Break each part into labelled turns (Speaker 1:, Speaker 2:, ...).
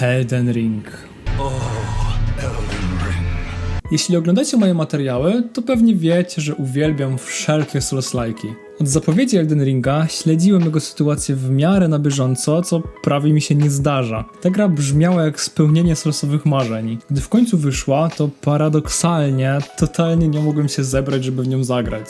Speaker 1: Elden Ring. Jeśli oglądacie moje materiały, to pewnie wiecie, że uwielbiam wszelkie Souls-like'i. Od zapowiedzi Elden Ringa śledziłem jego sytuację w miarę na bieżąco, co prawie mi się nie zdarza. Ta gra brzmiała jak spełnienie Soulsowych marzeń. Gdy w końcu wyszła, to paradoksalnie totalnie nie mogłem się zebrać, żeby w nią zagrać.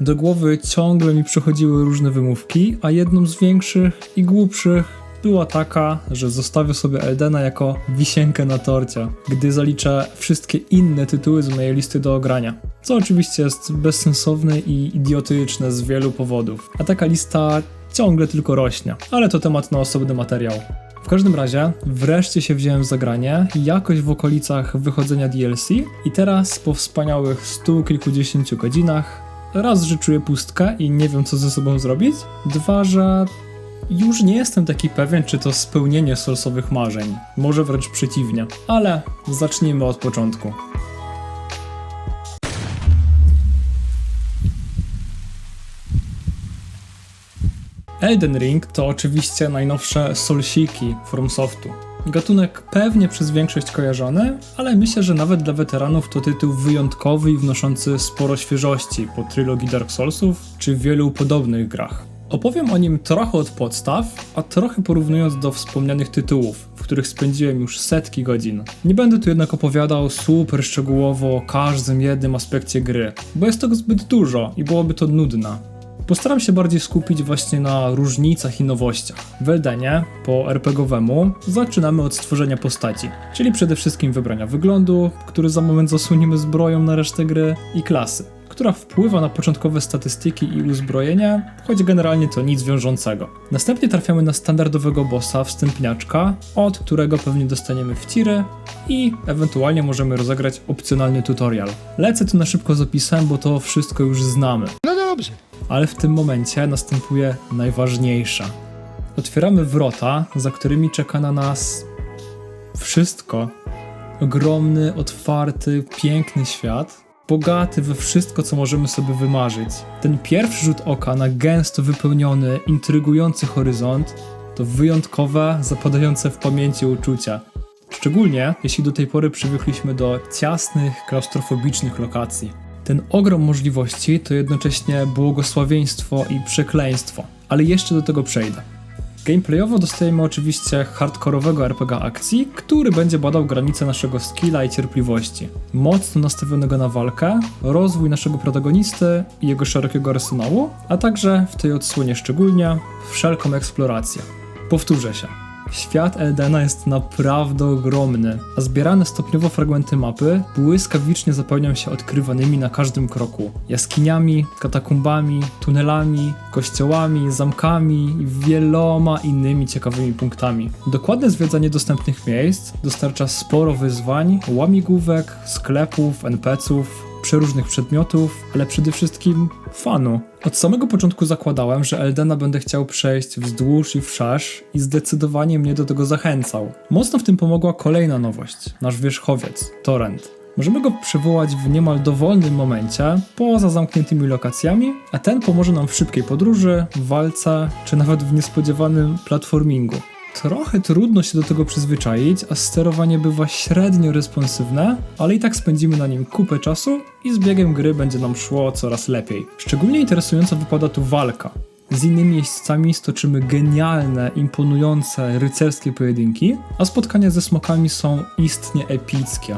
Speaker 1: Do głowy ciągle mi przychodziły różne wymówki, a jedną z większych i głupszych była taka, że zostawię sobie Eldena jako wisienkę na torcie, gdy zaliczę wszystkie inne tytuły z mojej listy do ogrania. Co oczywiście jest bezsensowne i idiotyczne z wielu powodów, a taka lista ciągle tylko rośnie, ale to temat na osobny materiał. W każdym razie, wreszcie się wziąłem za granie, jakoś w okolicach wychodzenia DLC i teraz po wspaniałych stu kilkudziesięciu godzinach raz, że czuję pustkę i nie wiem co ze sobą zrobić, dwa, że już nie jestem taki pewien, czy to spełnienie Soulsowych marzeń. Może wręcz przeciwnie. Ale zacznijmy od początku. Elden Ring to oczywiście najnowsze Soulsiki From Softu. Gatunek pewnie przez większość kojarzony, ale myślę, że nawet dla weteranów to tytuł wyjątkowy i wnoszący sporo świeżości po trylogii Dark Soulsów czy wielu podobnych grach. Opowiem o nim trochę od podstaw, a trochę porównując do wspomnianych tytułów, w których spędziłem już setki godzin. Nie będę tu jednak opowiadał super szczegółowo o każdym jednym aspekcie gry, bo jest tego zbyt dużo i byłoby to nudne. Postaram się bardziej skupić właśnie na różnicach i nowościach. W Eldenie, po RPGowemu, zaczynamy od stworzenia postaci, czyli przede wszystkim wybrania wyglądu, który za moment zasłonimy zbroją na resztę gry, i klasy która wpływa na początkowe statystyki i uzbrojenie, choć generalnie to nic wiążącego. Następnie trafiamy na standardowego bossa, wstępniaczka, od którego pewnie dostaniemy wciry i ewentualnie możemy rozegrać opcjonalny tutorial. Lecę tu na szybko z opisem, bo to wszystko już znamy.
Speaker 2: No dobrze.
Speaker 1: Ale w tym momencie następuje najważniejsze. Otwieramy wrota, za którymi czeka na nas wszystko. Ogromny, otwarty, piękny świat, bogaty we wszystko, co możemy sobie wymarzyć. Ten pierwszy rzut oka na gęsto wypełniony, intrygujący horyzont to wyjątkowe, zapadające w pamięci uczucia. Szczególnie jeśli do tej pory przywykliśmy do ciasnych, klaustrofobicznych lokacji. Ten ogrom możliwości to jednocześnie błogosławieństwo i przekleństwo, ale jeszcze do tego przejdę. Gameplayowo dostajemy oczywiście hardkorowego RPG akcji, który będzie badał granice naszego skilla i cierpliwości. Mocno nastawionego na walkę, rozwój naszego protagonisty i jego szerokiego arsenału, a także w tej odsłonie szczególnie wszelką eksplorację. Powtórzę się. Świat Eldena jest naprawdę ogromny, a zbierane stopniowo fragmenty mapy błyskawicznie zapełnią się odkrywanymi na każdym kroku jaskiniami, katakumbami, tunelami, kościołami, zamkami i wieloma innymi ciekawymi punktami. Dokładne zwiedzanie dostępnych miejsc dostarcza sporo wyzwań, łamigłówek, sklepów, NPC-ów, przeróżnych przedmiotów, ale przede wszystkim fanu. Od samego początku zakładałem, że Eldena będę chciał przejść wzdłuż i wszerz i zdecydowanie mnie do tego zachęcał. Mocno w tym pomogła kolejna nowość, nasz wierzchowiec, Torrent. Możemy go przywołać w niemal dowolnym momencie, poza zamkniętymi lokacjami, a ten pomoże nam w szybkiej podróży, walce, czy nawet w niespodziewanym platformingu. Trochę trudno się do tego przyzwyczaić, a sterowanie bywa średnio responsywne, ale i tak spędzimy na nim kupę czasu i z biegiem gry będzie nam szło coraz lepiej. Szczególnie interesująca wypada tu walka. Z innymi jeźdźcami stoczymy genialne, imponujące, rycerskie pojedynki, a spotkania ze smokami są istnie epickie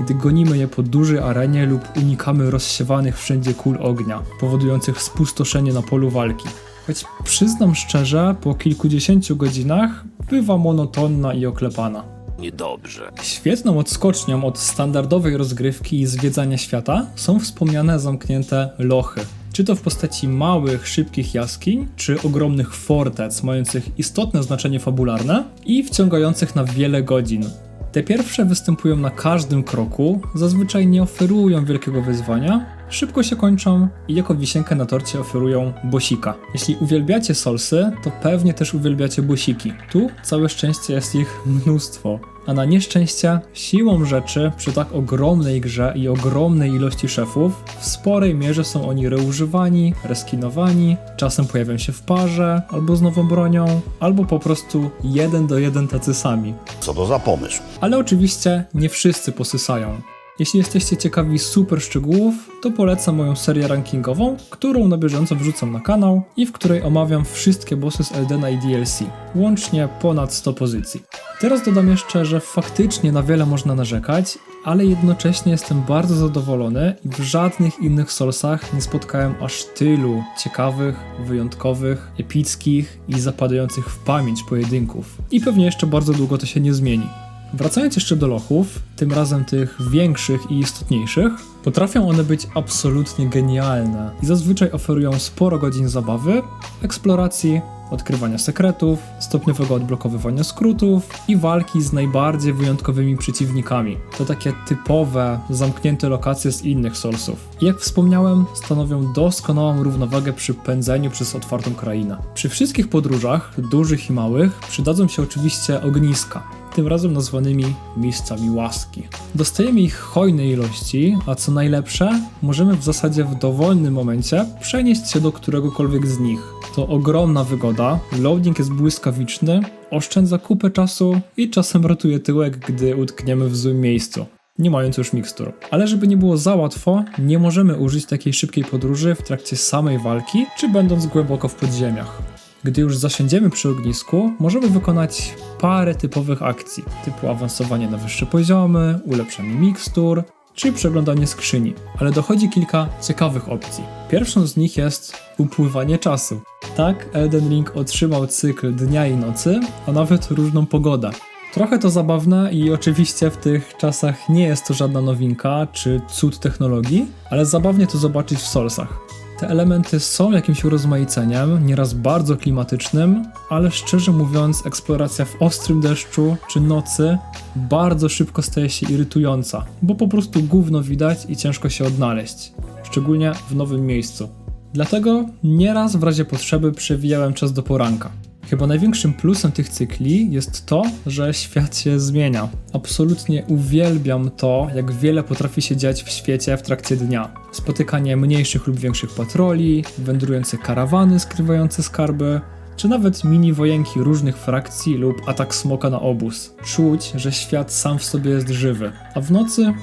Speaker 1: gdy gonimy je po dużej arenie lub unikamy rozsiewanych wszędzie kul ognia, powodujących spustoszenie na polu walki. Choć przyznam szczerze, po kilkudziesięciu godzinach bywa monotonna i oklepana.
Speaker 2: Niedobrze.
Speaker 1: Świetną odskocznią od standardowej rozgrywki i zwiedzania świata są wspomniane zamknięte lochy. Czy to w postaci małych, szybkich jaskiń, czy ogromnych fortec mających istotne znaczenie fabularne i wciągających na wiele godzin. Te pierwsze występują na każdym kroku, zazwyczaj nie oferują wielkiego wyzwania, szybko się kończą i jako wisienkę na torcie oferują bosika. Jeśli uwielbiacie solsy, to pewnie też uwielbiacie bosiki. Tu całe szczęście jest ich mnóstwo. A na nieszczęście, siłą rzeczy, przy tak ogromnej grze i ogromnej ilości szefów, w sporej mierze są oni reużywani, reskinowani, czasem pojawiają się w parze, albo z nową bronią, albo po prostu jeden do jeden tacy sami.
Speaker 2: Co to za pomysł?
Speaker 1: Ale oczywiście nie wszyscy posysają. Jeśli jesteście ciekawi super szczegółów, to polecam moją serię rankingową, którą na bieżąco wrzucam na kanał i w której omawiam wszystkie bossy z Eldena i DLC, łącznie ponad 100 pozycji. Teraz dodam jeszcze, że faktycznie na wiele można narzekać, ale jednocześnie jestem bardzo zadowolony i w żadnych innych Soulsach nie spotkałem aż tylu ciekawych, wyjątkowych, epickich i zapadających w pamięć pojedynków. I pewnie jeszcze bardzo długo to się nie zmieni. Wracając jeszcze do lochów, tym razem tych większych i istotniejszych, potrafią one być absolutnie genialne i zazwyczaj oferują sporo godzin zabawy, eksploracji, odkrywania sekretów, stopniowego odblokowywania skrótów i walki z najbardziej wyjątkowymi przeciwnikami. To takie typowe, zamknięte lokacje z innych Soulsów. Jak wspomniałem, stanowią doskonałą równowagę przy pędzeniu przez otwartą krainę. Przy wszystkich podróżach, dużych i małych, przydadzą się oczywiście ogniska, tym razem nazwanymi miejscami łaski. Dostajemy ich hojnej ilości, a co najlepsze, możemy w zasadzie w dowolnym momencie przenieść się do któregokolwiek z nich. To ogromna wygoda, loading jest błyskawiczny, oszczędza kupę czasu i czasem ratuje tyłek, gdy utkniemy w złym miejscu nie mając już mikstur. Ale żeby nie było za łatwo, nie możemy użyć takiej szybkiej podróży w trakcie samej walki, czy będąc głęboko w podziemiach. Gdy już zasiądziemy przy ognisku, możemy wykonać parę typowych akcji, typu awansowanie na wyższe poziomy, ulepszanie mikstur, czy przeglądanie skrzyni. Ale dochodzi kilka ciekawych opcji. Pierwszą z nich jest upływanie czasu. Tak, Elden Ring otrzymał cykl dnia i nocy, a nawet różną pogodę. Trochę to zabawne i oczywiście w tych czasach nie jest to żadna nowinka czy cud technologii, ale zabawnie to zobaczyć w Soulsach. Te elementy są jakimś urozmaiceniem, nieraz bardzo klimatycznym, ale szczerze mówiąc, eksploracja w ostrym deszczu czy nocy bardzo szybko staje się irytująca, bo po prostu gówno widać i ciężko się odnaleźć, szczególnie w nowym miejscu. Dlatego nieraz w razie potrzeby przewijałem czas do poranka. Chyba największym plusem tych cykli jest to, że świat się zmienia. Absolutnie uwielbiam to, jak wiele potrafi się dziać w świecie w trakcie dnia. Spotykanie mniejszych lub większych patroli, wędrujące karawany skrywające skarby, czy nawet mini wojenki różnych frakcji lub atak smoka na obóz. Czuć, że świat sam w sobie jest żywy, a w nocy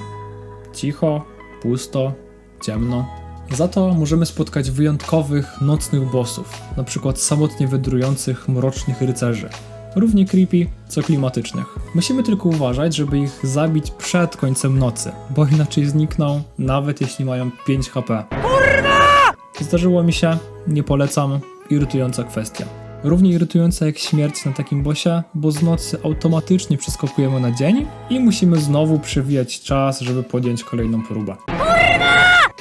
Speaker 1: cicho, pusto, ciemno. Za to możemy spotkać wyjątkowych, nocnych bossów, na przykład samotnie wędrujących, mrocznych rycerzy. Równie creepy, co klimatycznych. Musimy tylko uważać, żeby ich zabić przed końcem nocy, bo inaczej znikną, nawet jeśli mają 5 HP. Kurwa! Zdarzyło mi się, nie polecam, irytująca kwestia. Równie irytująca jak śmierć na takim bosie, bo z nocy automatycznie przeskakujemy na dzień i musimy znowu przewijać czas, żeby podjąć kolejną próbę.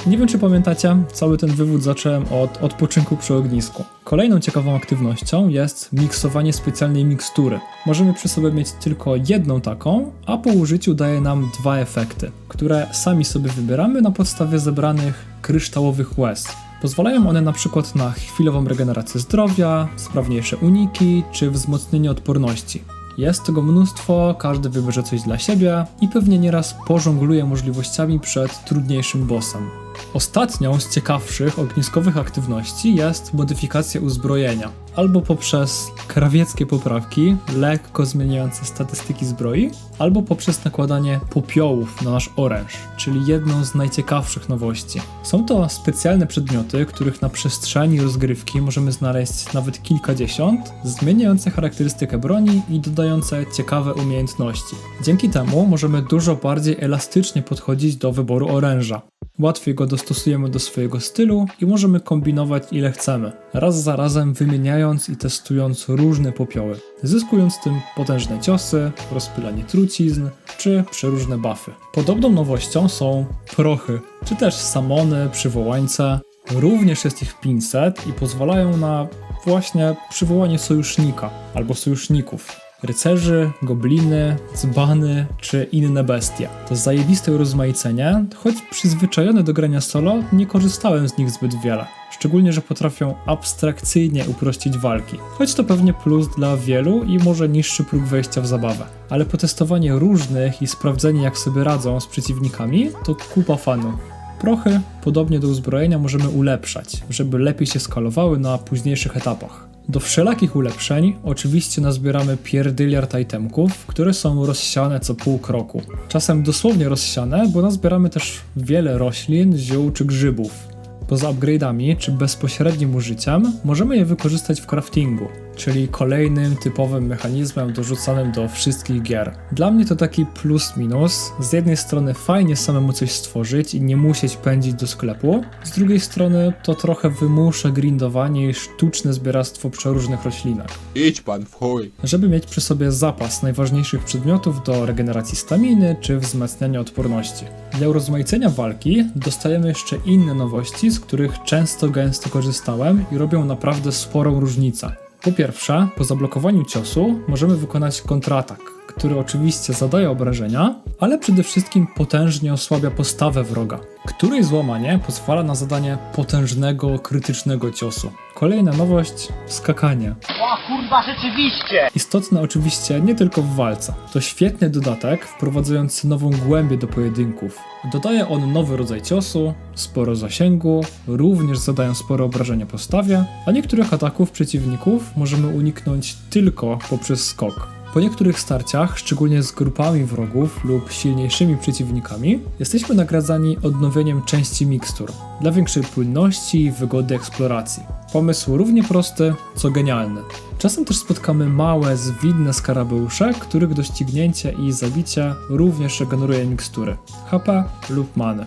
Speaker 1: Nie wiem, czy pamiętacie, cały ten wywód zacząłem od odpoczynku przy ognisku. Kolejną ciekawą aktywnością jest miksowanie specjalnej mikstury. Możemy przy sobie mieć tylko jedną taką, a po użyciu daje nam dwa efekty, które sami sobie wybieramy na podstawie zebranych kryształowych łez. Pozwalają one na przykład na chwilową regenerację zdrowia, sprawniejsze uniki czy wzmocnienie odporności. Jest tego mnóstwo, każdy wybierze coś dla siebie i pewnie nieraz pożongluje możliwościami przed trudniejszym bossem. Ostatnią z ciekawszych ogniskowych aktywności jest modyfikacja uzbrojenia, albo poprzez krawieckie poprawki, lekko zmieniające statystyki zbroi, albo poprzez nakładanie popiołów na nasz oręż, czyli jedną z najciekawszych nowości. Są to specjalne przedmioty, których na przestrzeni rozgrywki możemy znaleźć nawet kilkadziesiąt, zmieniające charakterystykę broni i dodające ciekawe umiejętności. Dzięki temu możemy dużo bardziej elastycznie podchodzić do wyboru oręża. Łatwiej go dostosujemy do swojego stylu i możemy kombinować ile chcemy, raz za razem wymieniając i testując różne popioły, zyskując tym potężne ciosy, rozpylanie trucizn czy przeróżne buffy. Podobną nowością są prochy, czy też samony, przywołańce. Również jest ich 500 i pozwalają na właśnie przywołanie sojusznika albo sojuszników. Rycerzy, gobliny, dzbany czy inne bestie. To zajebiste urozmaicenie, choć przyzwyczajony do grania solo nie korzystałem z nich zbyt wiele. Szczególnie, że potrafią abstrakcyjnie uprościć walki. Choć to pewnie plus dla wielu i może niższy próg wejścia w zabawę. Ale potestowanie różnych i sprawdzenie jak sobie radzą z przeciwnikami to kupa fanu. Prochy, podobnie do uzbrojenia, możemy ulepszać, żeby lepiej się skalowały na późniejszych etapach. Do wszelakich ulepszeń oczywiście nazbieramy pierdyliard itemków, które są rozsiane co pół kroku. Czasem dosłownie rozsiane, bo nazbieramy też wiele roślin, ziół czy grzybów. Poza upgrade'ami czy bezpośrednim użyciem możemy je wykorzystać w craftingu, czyli kolejnym typowym mechanizmem dorzucanym do wszystkich gier. Dla mnie to taki plus minus. Z jednej strony fajnie samemu coś stworzyć i nie musieć pędzić do sklepu, z drugiej strony to trochę wymusza grindowanie i sztuczne zbieractwo przeróżnych roślinek.
Speaker 2: Idź pan w chuj.
Speaker 1: Żeby mieć przy sobie zapas najważniejszych przedmiotów do regeneracji staminy czy wzmacniania odporności. Dla urozmaicenia walki dostajemy jeszcze inne nowości, z których często gęsto korzystałem i robią naprawdę sporą różnicę. Po pierwsze, po zablokowaniu ciosu możemy wykonać kontratak, który oczywiście zadaje obrażenia, ale przede wszystkim potężnie osłabia postawę wroga, której złamanie pozwala na zadanie potężnego, krytycznego ciosu. Kolejna nowość skakanie.
Speaker 3: O kurwa, rzeczywiście!
Speaker 1: Istotne oczywiście nie tylko w walce. To świetny dodatek wprowadzający nową głębię do pojedynków. Dodaje on nowy rodzaj ciosu, sporo zasięgu, również zadają spore obrażenia postawie, a niektórych ataków przeciwników możemy uniknąć tylko poprzez skok. Po niektórych starciach, szczególnie z grupami wrogów lub silniejszymi przeciwnikami, jesteśmy nagradzani odnowieniem części mikstur dla większej płynności i wygody eksploracji. Pomysł równie prosty, co genialny. Czasem też spotkamy małe, zwidne skarabeusze, których doścignięcie i zabicie również regeneruje mikstury, HP lub many.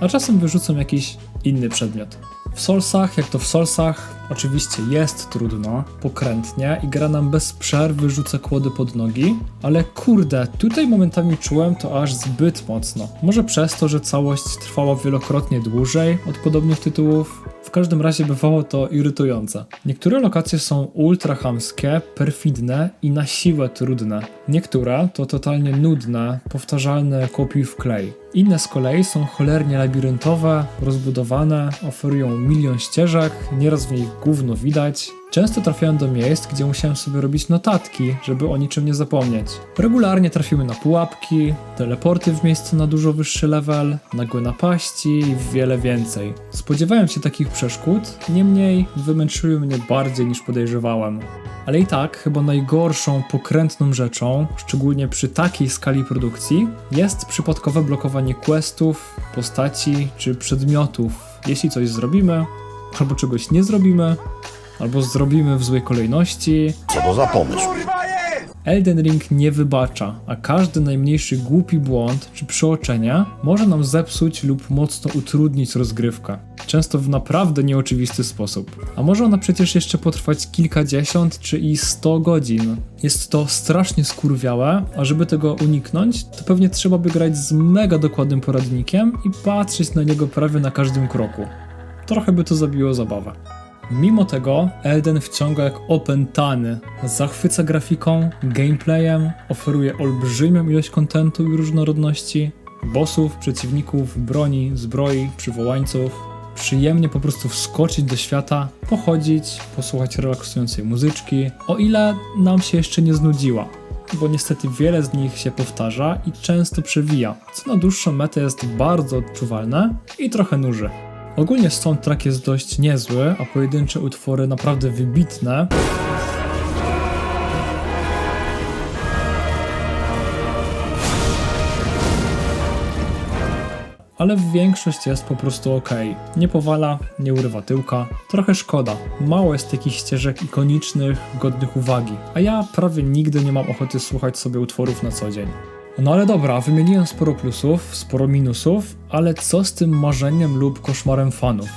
Speaker 1: A czasem wyrzucą jakiś inny przedmiot. W Soulsach, jak to w Soulsach, oczywiście jest trudno, pokrętnie i gra nam bez przerwy rzuca kłody pod nogi, ale kurde, tutaj momentami czułem to aż zbyt mocno. Może przez to, że całość trwała wielokrotnie dłużej od podobnych tytułów, w każdym razie bywało to irytujące. Niektóre lokacje są ultra chamskie, perfidne i na siłę trudne. Niektóre to totalnie nudne, powtarzalne kopiuj w klej. Inne z kolei są cholernie labiryntowe, rozbudowane, oferują milion ścieżek, nieraz w nich gówno widać. Często trafiałem do miejsc, gdzie musiałem sobie robić notatki, żeby o niczym nie zapomnieć. Regularnie trafimy na pułapki, teleporty w miejscu na dużo wyższy level, nagłe napaści i wiele więcej. Spodziewałem się takich przeszkód, niemniej wymęczyły mnie bardziej niż podejrzewałem. Ale i tak, chyba najgorszą pokrętną rzeczą, szczególnie przy takiej skali produkcji, jest przypadkowe blokowanie questów, postaci czy przedmiotów. Jeśli coś zrobimy, albo czegoś nie zrobimy, albo zrobimy w złej kolejności.
Speaker 4: Co to za pomysł?
Speaker 1: Elden Ring nie wybacza, a każdy najmniejszy głupi błąd czy przeoczenie może nam zepsuć lub mocno utrudnić rozgrywkę. Często w naprawdę nieoczywisty sposób. A może ona przecież jeszcze potrwać kilkadziesiąt czy i sto godzin. Jest to strasznie skurwiałe, a żeby tego uniknąć, to pewnie trzeba by grać z mega dokładnym poradnikiem i patrzeć na niego prawie na każdym kroku. Trochę by to zabiło zabawę. Mimo tego Elden wciąga jak opętany. Zachwyca grafiką, gameplayem, oferuje olbrzymią ilość kontentu i różnorodności, bossów, przeciwników, broni, zbroi, przywołańców. Przyjemnie po prostu wskoczyć do świata, pochodzić, posłuchać relaksującej muzyczki, o ile nam się jeszcze nie znudziła, bo niestety wiele z nich się powtarza i często przewija, co na dłuższą metę jest bardzo odczuwalne i trochę nuży. Ogólnie soundtrack jest dość niezły, a pojedyncze utwory naprawdę wybitne. Ale większość jest po prostu ok. Nie powala, nie urywa tyłka. Trochę szkoda. Mało jest takich ścieżek ikonicznych, godnych uwagi. A ja prawie nigdy nie mam ochoty słuchać sobie utworów na co dzień. No ale dobra, wymieniłem sporo plusów, sporo minusów, ale co z tym marzeniem lub koszmarem fanów?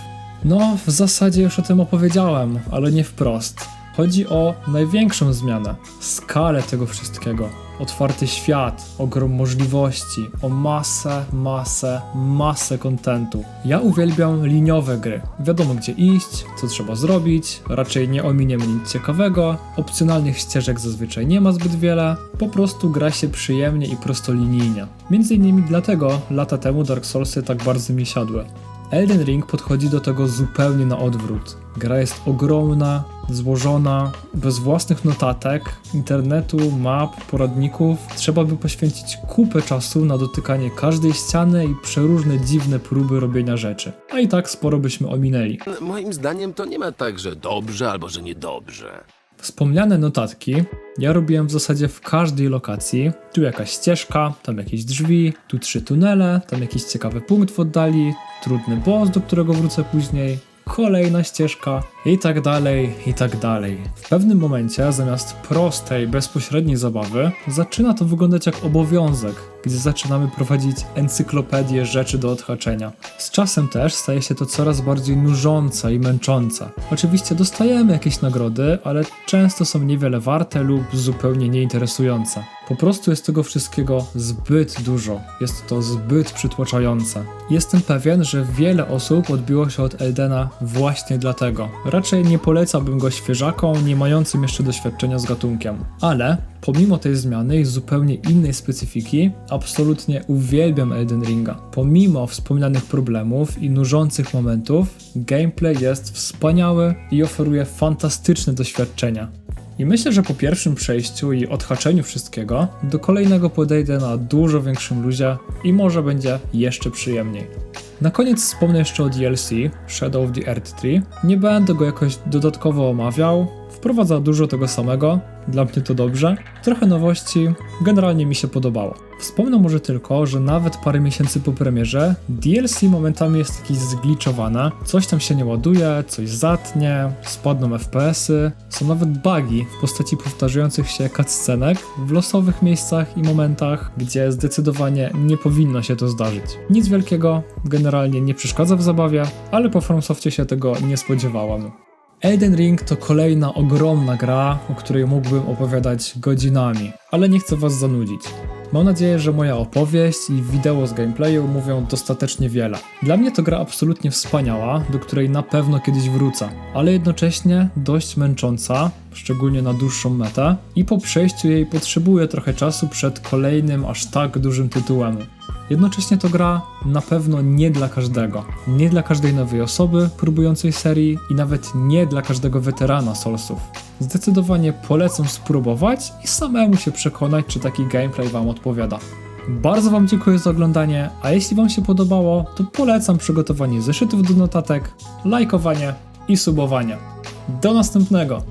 Speaker 1: No, w zasadzie już o tym opowiedziałem, ale nie wprost. Chodzi o największą zmianę, skalę tego wszystkiego. Otwarty świat, ogrom możliwości, o masę, masę, masę kontentu. Ja uwielbiam liniowe gry. Wiadomo gdzie iść, co trzeba zrobić, raczej nie ominiemy nic ciekawego, opcjonalnych ścieżek zazwyczaj nie ma zbyt wiele, po prostu gra się przyjemnie i prostolinijnie. Między innymi dlatego lata temu Dark Soulsy tak bardzo mi siadły. Elden Ring podchodzi do tego zupełnie na odwrót. Gra jest ogromna, złożona, bez własnych notatek, internetu, map, poradników. Trzeba by poświęcić kupę czasu na dotykanie każdej ściany i przeróżne dziwne próby robienia rzeczy. A i tak sporo byśmy ominęli.
Speaker 2: Moim zdaniem to nie ma tak, że dobrze albo że niedobrze.
Speaker 1: Wspomniane notatki ja robiłem w zasadzie w każdej lokacji. Tu jakaś ścieżka, tam jakieś drzwi, tu trzy tunele, tam jakiś ciekawy punkt w oddali, trudny boss, do którego wrócę później, kolejna ścieżka i tak dalej, i tak dalej. W pewnym momencie zamiast prostej, bezpośredniej zabawy zaczyna to wyglądać jak obowiązek, gdzie zaczynamy prowadzić encyklopedię rzeczy do odhaczenia. Z czasem też staje się to coraz bardziej nużące i męczące. Oczywiście dostajemy jakieś nagrody, ale często są niewiele warte lub zupełnie nieinteresujące. Po prostu jest tego wszystkiego zbyt dużo. Jest to zbyt przytłaczające. Jestem pewien, że wiele osób odbiło się od Eldena właśnie dlatego. Raczej nie polecałbym go świeżakom, nie mającym jeszcze doświadczenia z gatunkiem. Ale pomimo tej zmiany i zupełnie innej specyfiki, absolutnie uwielbiam Elden Ringa. Pomimo wspomnianych problemów i nużących momentów, gameplay jest wspaniały i oferuje fantastyczne doświadczenia. I myślę, że po pierwszym przejściu i odhaczeniu wszystkiego, do kolejnego podejdę na dużo większym luzie i może będzie jeszcze przyjemniej. Na koniec wspomnę jeszcze o DLC Shadow of the Earth Tree. Nie będę go jakoś dodatkowo omawiał. Wprowadza dużo tego samego, dla mnie to dobrze. Trochę nowości, generalnie mi się podobało. Wspomnę może tylko, że nawet parę miesięcy po premierze DLC momentami jest jakieś zgliczowane, coś tam się nie ładuje, coś zatnie, spadną FPS-y, są nawet bugi w postaci powtarzających się cutscenek w losowych miejscach i momentach, gdzie zdecydowanie nie powinno się to zdarzyć. Nic wielkiego, generalnie nie przeszkadza w zabawie, ale po FromSoftie się tego nie spodziewałam. Elden Ring to kolejna ogromna gra, o której mógłbym opowiadać godzinami, ale nie chcę was zanudzić. Mam nadzieję, że moja opowieść i wideo z gameplayu mówią dostatecznie wiele. Dla mnie to gra absolutnie wspaniała, do której na pewno kiedyś wrócę, ale jednocześnie dość męcząca, szczególnie na dłuższą metę, i po przejściu jej potrzebuję trochę czasu przed kolejnym aż tak dużym tytułem. Jednocześnie to gra na pewno nie dla każdego. Nie dla każdej nowej osoby próbującej serii i nawet nie dla każdego weterana Soulsów. Zdecydowanie polecam spróbować i samemu się przekonać, czy taki gameplay Wam odpowiada. Bardzo Wam dziękuję za oglądanie, a jeśli Wam się podobało, to polecam przygotowanie zeszytów do notatek, lajkowanie i subowanie. Do następnego!